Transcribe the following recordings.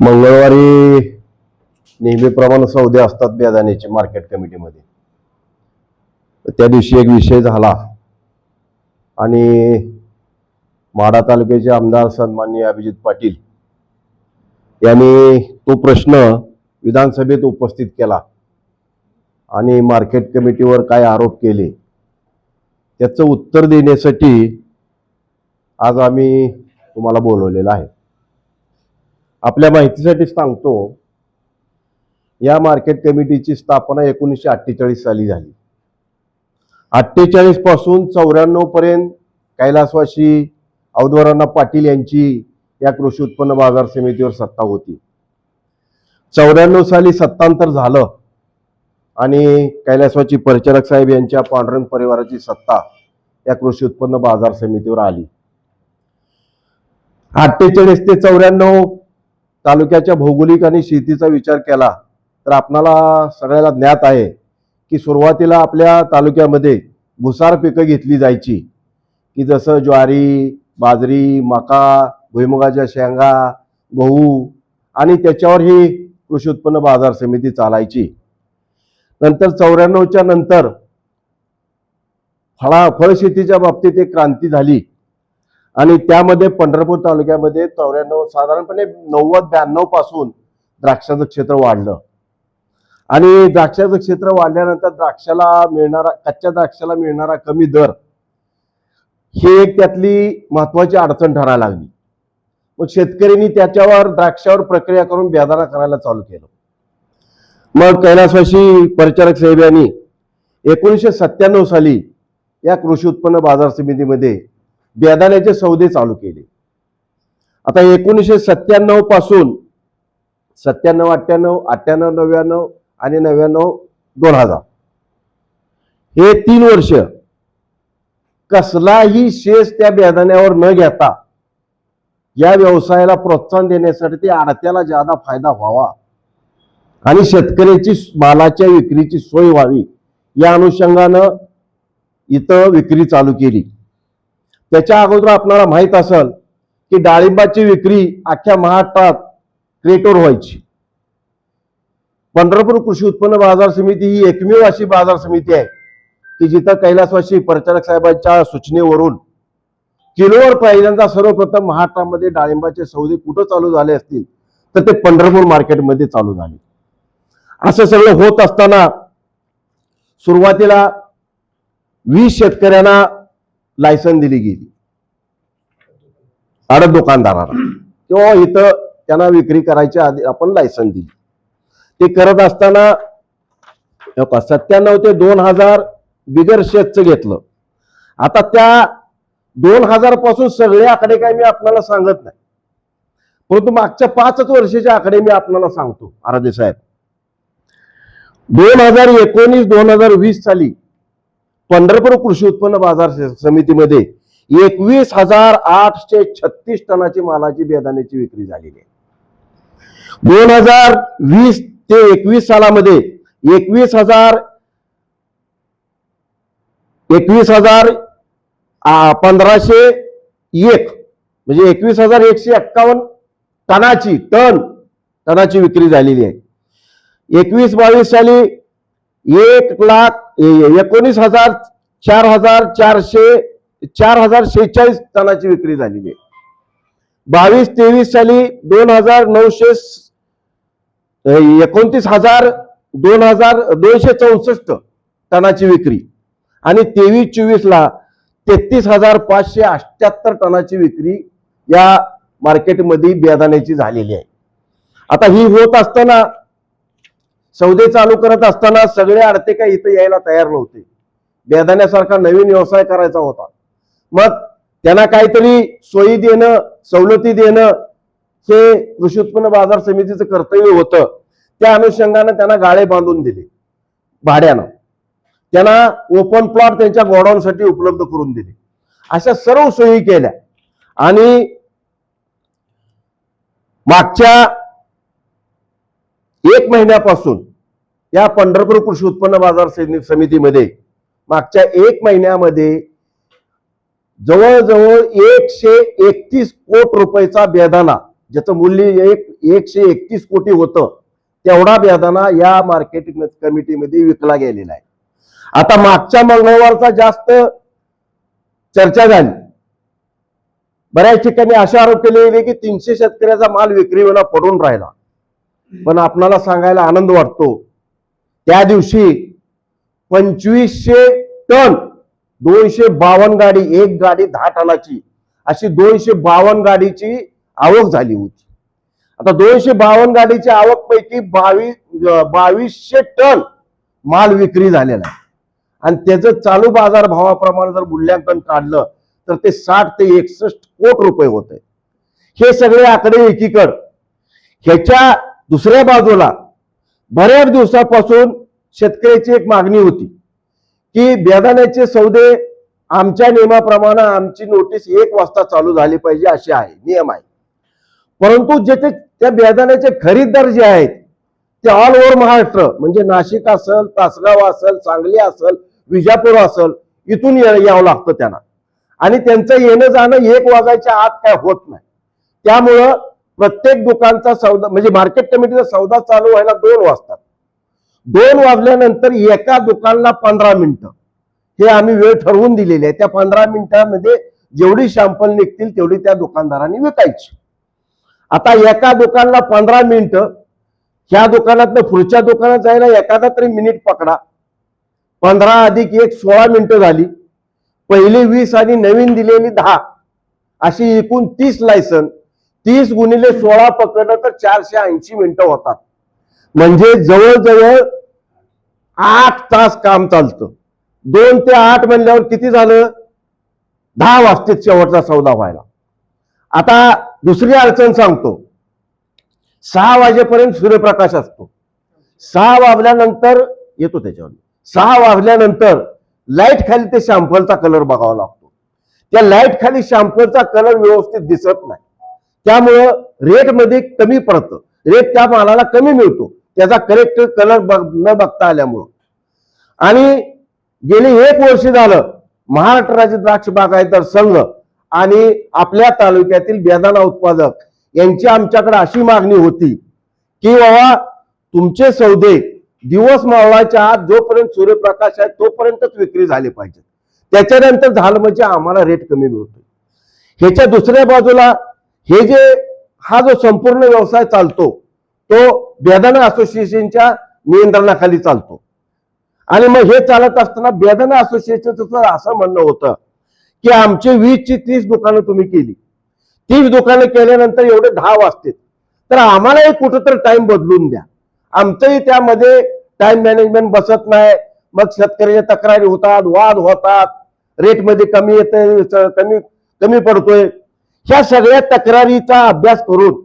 मंगळवारी नेहमीप्रमाणे सौदे असतात बेदाण्याचे मार्केट कमिटीमध्ये त्या दिवशी एक विषय झाला. आणि माढा तालुक्याचे आमदार सन्माननीय अभिजित पाटील यांनी तो प्रश्न विधानसभेत उपस्थित केला आणि मार्केट कमिटीवर काय आरोप केले त्याचं उत्तर देण्यासाठी आज आम्ही तुम्हाला बोलवलेलं आहे. आपल्या माहितीसाठी सांगतो या मार्केट कमिटीची स्थापना एकोणीसशे अठ्ठेचाळीस साली झाली. अठ्ठेचाळीसपासून चौऱ्याण्णव पर्यंत कैलासवासी औदवरांना पाटील यांची या कृषी उत्पन्न बाजार समितीवर सत्ता होती. चौऱ्याण्णव साली सत्तांतर झालं आणि कैलासवाची परिचारक साहेब यांच्या पांडुरंग परिवाराची सत्ता या कृषी उत्पन्न बाजार समितीवर आली. अठ्ठेचाळीस ते चौऱ्याण्णव तालुक्याच्या भौगोलिक आणि शेतीचा विचार केला तर आपणाला सगळ्याला ज्ञात आहे की सुरुवातीला आपल्या तालुक्यामध्ये भुसार पिकं घेतली जायची. की जसं ज्वारी बाजरी मका भुईमुगाच्या शेंगा गहू आणि त्याच्यावर ही कृषी उत्पन्न बाजार समिती चालायची. नंतर चौऱ्याण्णवच्या नंतर फळा फळशेतीच्या बाबतीत एक क्रांती झाली. आणि त्यामध्ये पंढरपूर तालुक्यामध्ये चौऱ्याण्णव साधारणपणे नव्वद ब्याण्णवपासून द्राक्षाचं क्षेत्र वाढलं. आणि द्राक्षाचं क्षेत्र वाढल्यानंतर द्राक्षाला मिळणारा कच्च्या द्राक्षाला मिळणारा कमी दर ही एक त्यातली महत्वाची अडचण ठरायला लागली. मग शेतकऱ्यांनी त्याच्यावर द्राक्षावर प्रक्रिया करून बेदाणा करायला चालू केलं. मग कैलासवाशी परिचारक साहेब यांनी एकोणीसशे सत्त्याण्णव साली या कृषी उत्पन्न बाजार समितीमध्ये बेदाण्याचे सौदे चालू केले. आता एकोणीसशे सत्त्याण्णवपासून सत्त्याण्णव अठ्ठ्याण्णव अठ्ठ्याण्णव नव्याण्णव आणि नव्याण्णव दोन हजार. हे तीन वर्ष कसलाही शेष त्या बेदाण्यावर न घेता या व्यवसायाला प्रोत्साहन देण्यासाठी ते आडत्याला ज्यादा फायदा व्हावा आणि शेतकऱ्याची मालाच्या विक्रीची सोय व्हावी या अनुषंगानं इथं विक्री चालू केली. त्याच्या अगोदर आपल्याला माहीत असेल की डाळिंबाची विक्री अख्ख्या महाराष्ट्रात क्रेटोर व्हायची. पंढरपूर कृषी उत्पन्न बाजार समिती ही एकमेव अशी बाजार समिती आहे की जिथं कैलासवासी प्रचारक साहेबांच्या सूचनेवरून किलोवर पहिल्यांदा सर्वप्रथम महाराष्ट्रामध्ये डाळिंबाचे सौदे कुठं चालू झाले असतील तर ते पंढरपूर मार्केटमध्ये चालू झाले. असं सगळं होत असताना सुरुवातीला वीस शेतकऱ्यांना लायसन दिली गेली. आडत दुकानदाराला. किंवा इथं त्यांना विक्री करायच्या आधी आपण लायसन दिली. ते करत असताना सत्त्याण्णव ते दोन हजार बिगर शेतचं घेतलं. आता त्या दोन हजारपासून सगळे आकडे काय मी आपल्याला सांगत नाही. परंतु मागच्या पाचच वर्षाचे आकडे मी आपल्याला सांगतो आराधे साहेब. दोन हजार एकोणीस दोन हजार वीस साली पंढरपूर कृषी उत्पन्न बाजार समितीमध्ये एकवीस हजार आठशे छत्तीस टनाची मालाची बेदाण्याची विक्री झालेली आहे. दोन हजार वीस ते एकवीस सालामध्ये एकवीस हजार एकवीस हजार पंधराशे एक म्हणजे एकवीस हजार एकशे एक्कावन्न टनाची टन टनाची विक्री झालेली आहे. एकवीस बावीस साली एक लाख एकोणीस हजार चार हजार चारशे चार हजार शेहेचाळीस टनाची विक्री झालेली आहे. बावीस तेवीस साली दोन हजार नऊशे एकोणतीस हजार दोन हजार दोनशे चौसष्ट टनाची विक्री. आणि तेवीस चोवीस ला तेहतीस हजार पाचशे अठ्याहत्तर टनाची विक्री या मार्केटमध्ये बेदाण्याची झालेली आहे. आता ही होत असताना सौदे चालू करत असताना सगळे अडते काय इथं यायला तयार नव्हते. बेदाण्यासारखा नवीन व्यवसाय करायचा होता. मग त्यांना काहीतरी सोयी देणं सवलती देणं हे कृषी उत्पन्न बाजार समितीचं कर्तव्य होतं. त्या अनुषंगानं त्यांना गाळे बांधून दिले. भाड्यानं. त्यांना ओपन प्लॉट त्यांच्या गोडाऊनसाठी उपलब्ध करून दिले. अशा सर्व सोयी केल्या. आणि मागच्या एक महिन्यापासून या पंढरपूर कृषी उत्पन्न बाजार समितीमध्ये मागच्या एक महिन्यामध्ये जवळजवळ एकशे एकतीस कोट रुपयाचा बेदाना ज्याचं मूल्य एक एकशे एकतीस कोटी होतं तेवढा बेदाना या मार्केटिंग कमिटीमध्ये विकला गेलेला आहे. आता मागच्या मंगळवारचा जास्त चर्चा झाली. बऱ्याच ठिकाणी असे आरोप केले गेले की तीनशे शेतकऱ्याचा माल विक्रीवर पडून राहिला. पण आपणाला सांगायला आनंद वाटतो. त्या दिवशी पंचवीसशे टन दोनशे बावन्न गाडी एक गाडी दहा टनाची अशी दोनशे बावन्न गाडीची आवक झाली होती. आता दोनशे बावन्न गाडीची आवक पैकी बावीस बावीसशे टन माल विक्री झालेला आहे. आणि त्याचं चालू बाजार भावाप्रमाणे जर मूल्यांकन काढलं तर ते साठ ते एकसष्ट कोट रुपये होत हे सगळे आकडे एकीकड. ह्याच्या दुसऱ्या बाजूला बऱ्याच दिवसापासून शेतकऱ्याची एक मागणी होती की बेदाण्याचे सौदे आमच्या नियमाप्रमाणे आमची नोटीस एक वाजता चालू झाली पाहिजे अशी आहे नियम आहे. परंतु जेथे त्या बेदाण्याचे खरीददार जे आहेत ते ऑल ओव्हर महाराष्ट्र म्हणजे नाशिक असेल तासगाव असेल सांगली असेल विजापूर असेल इथून यावं लागतं त्यांना. आणि त्यांचं येणं जाणं एक वाजायच्या आत काय होत नाही. त्यामुळं प्रत्येक दुकानचा सौदा म्हणजे मार्केट कमिटीचा सौदा चालू व्हायला दोन वाजतात. दोन वाजल्यानंतर एका दुकानला पंधरा मिनिटं. हे आम्ही वेळ ठरवून दिलेली आहे. त्या पंधरा मिनिटांमध्ये जेवढी शॅम्पल निघतील तेवढी त्या दुकानदारांनी विकायची. आता एका दुकानला पंधरा मिनिटं ह्या दुकानातनं पुढच्या दुकानात जायला एखादा तरी मिनिट पकडा. पंधरा अधिक एक सोळा मिनिटं झाली. पहिली वीस आणि नवीन दिलेली दहा. अशी एकूण तीस लायसन तीस गुणिले सोळा पकडलं तर चारशे ऐंशी मिनिटं होतात. म्हणजे जवळजवळ आठ तास काम चालतं. दोन ते आठ म्हणल्यावर किती झालं? दहा वाजते शेवटचा सौदा व्हायला. आता दुसरी अडचण सांगतो. सहा वाजेपर्यंत सूर्यप्रकाश असतो. सहा वाजल्यानंतर येतो त्याच्यावर. सहा वाजल्यानंतर लाइट खाली ते शॅम्पलचा कलर बघावा लागतो. त्या लाइट खाली शॅम्पलचा कलर व्यवस्थित दिसत नाही. त्यामुळं रेटमध्ये कमी पडतं. रेट त्या मालाला कमी मिळतो. त्याचा करेक्ट कलर न बघता आल्यामुळं. आणि गेली एक वर्ष झालं महाराष्ट्र राज्य द्राक्ष बागायतर संघ आणि आपल्या तालुक्यातील बेदाणा उत्पादक यांची आमच्याकडे अशी मागणी होती की बाबा तुमचे सौदे दिवस मावळाच्या आत जोपर्यंत सूर्यप्रकाश आहे तोपर्यंतच विक्री झाली पाहिजे त्याच्यानंतर झालं म्हणजे आम्हाला रेट कमी मिळतो ह्याच्या दुसऱ्या बाजूला हे जे हा जो संपूर्ण व्यवसाय चालतो तो बेदाना असोसिएशनच्या नियंत्रणाखाली चालतो. आणि मग हे चालत असताना बेदाना असोसिएशनचं असं म्हणणं होतं की आमची वीसची तीस दुकानं तुम्ही केली. तीस दुकानं केल्यानंतर एवढे दहा वाजतील तर आम्हालाही कुठंतरी टाइम बदलून द्या. आमचंही त्यामध्ये टाइम मॅनेजमेंट बसत नाही. मग शेतकऱ्याच्या तक्रारी होतात वाद होतात. रेटमध्ये कमी येते कमी कमी पडतोय. ह्या सगळ्या तक्रारीचा अभ्यास करून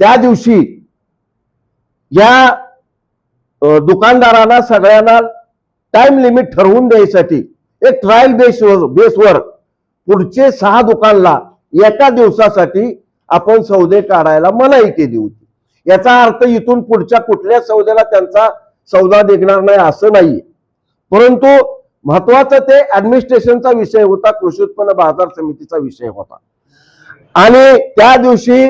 त्या दिवशी या दुकानदारांना सगळ्यांना टाइम लिमिट ठरवून द्यायसाठी एक ट्रायल बेसवर बेसवर पुढचे सहा दुकानला एका दिवसासाठी आपण सौदे काढायला मनाई केली होती. याचा अर्थ इथून पुढच्या कुठल्या सौद्याला त्यांचा सौदा निघणार नाही असं नाहीये परंतु महत्वाचं ते ऍडमिनिस्ट्रेशनचा विषय होता कृषी उत्पन्न बाजार समितीचा विषय होता. आणि त्या दिवशी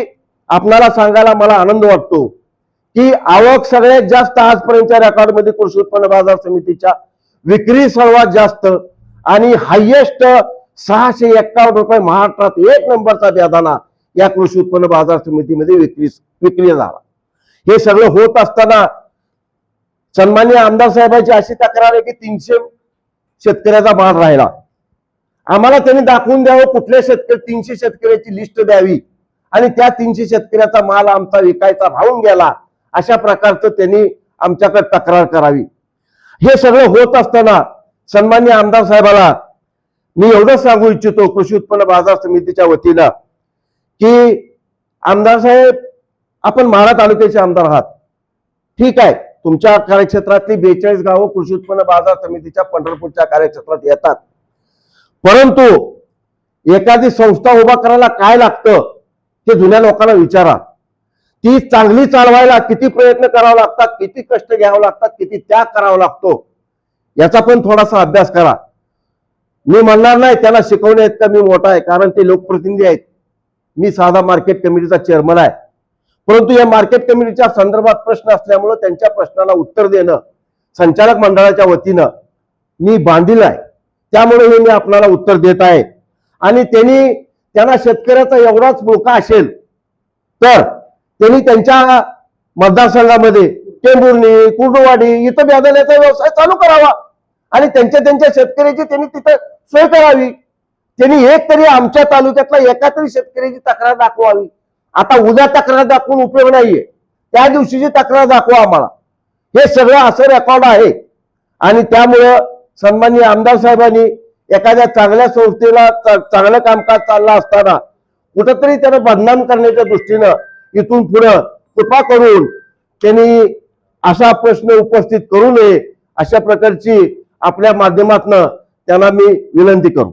आपणाला सांगायला मला आनंद वाटतो की आवक सगळ्यात जास्त आजपर्यंतच्या रेकॉर्डमध्ये कृषी उत्पन्न बाजार समितीच्या विक्री सर्वात जास्त आणि हायेस्ट सहाशे एक्कावन्न रुपये महाराष्ट्रात एक नंबरचा बेदाना या कृषी उत्पन्न बाजार समितीमध्ये विक्री विक्री झाला. हे सगळं होत असताना सन्मान्य आमदार साहेबांची अशी तक्रार आहे की तीनशे शेतकऱ्याचा माल राहिला. आम्हाला त्यांनी दाखवून द्यावं कुठल्या शेतकरी तीनशे शेतकऱ्याची लिस्ट द्यावी. आणि त्या तीनशे शेतकऱ्याचा माल आमचा विकायचा राहून गेला अशा प्रकारचं त्यांनी आमच्याकडे तक्रार करावी. हे सगळं होत असताना सन्मान्य आमदार साहेबाला मी एवढंच सांगू इच्छितो कृषी उत्पन्न बाजार समितीच्या वतीनं की आमदार साहेब आपण माळा तालुक्याचे आमदार आहात. ठीक आहे तुमच्या कार्यक्षेत्रातली बेचाळीस गावं कृषी उत्पन्न बाजार समितीच्या पंढरपूरच्या कार्यक्षेत्रात येतात. परंतु एखादी संस्था उभा करायला काय लागतं ते जुन्या लोकांना विचारा. ती चांगली चालवायला किती प्रयत्न करावा लागतात किती कष्ट घ्यावे लागतात किती त्याग करावा लागतो याचा पण थोडासा अभ्यास करा. मी म्हणणार नाही त्याला शिकवणे इतका मी मोठा आहे कारण ते लोकप्रतिनिधी आहेत. मी साधा मार्केट कमिटीचा चेअरमन आहे. परंतु या मार्केट कमिटीच्या संदर्भात प्रश्न असल्यामुळं त्यांच्या प्रश्नाला उत्तर देणं संचालक मंडळाच्या वतीनं मी बांधील आहे. त्यामुळे हे मी आपल्याला उत्तर देत आहे. आणि त्यांनी त्यांना शेतकऱ्याचा एवढाच मुलगा असेल तर त्यांनी त्यांच्या मतदारसंघामध्ये टेंभुर्णी कुर्डुवाडी इथं बेदाण्याचा व्यवसाय चालू करावा. आणि त्यांच्या त्यांच्या शेतकऱ्याची त्यांनी तिथं सोय करावी. त्यांनी एक तरी आमच्या तालुक्यातला एका तरी शेतकऱ्याची तक्रार दाखवावी. आता उद्या तक्रार दाखवून उपयोग नाहीये. त्या दिवशीची तक्रार दाखवा आम्हाला. हे सगळं असं रेकॉर्ड आहे. आणि त्यामुळं सन्मान्य आमदार साहेबांनी एखाद्या चांगल्या संस्थेला चांगलं कामकाज चाललं असताना कुठंतरी त्याला बदनाम करण्याच्या दृष्टीनं इथून पुढं कृपा करून त्यांनी असा प्रश्न उपस्थित करू नये अशा प्रकारची आपल्या माध्यमातनं त्यांना मी विनंती करू.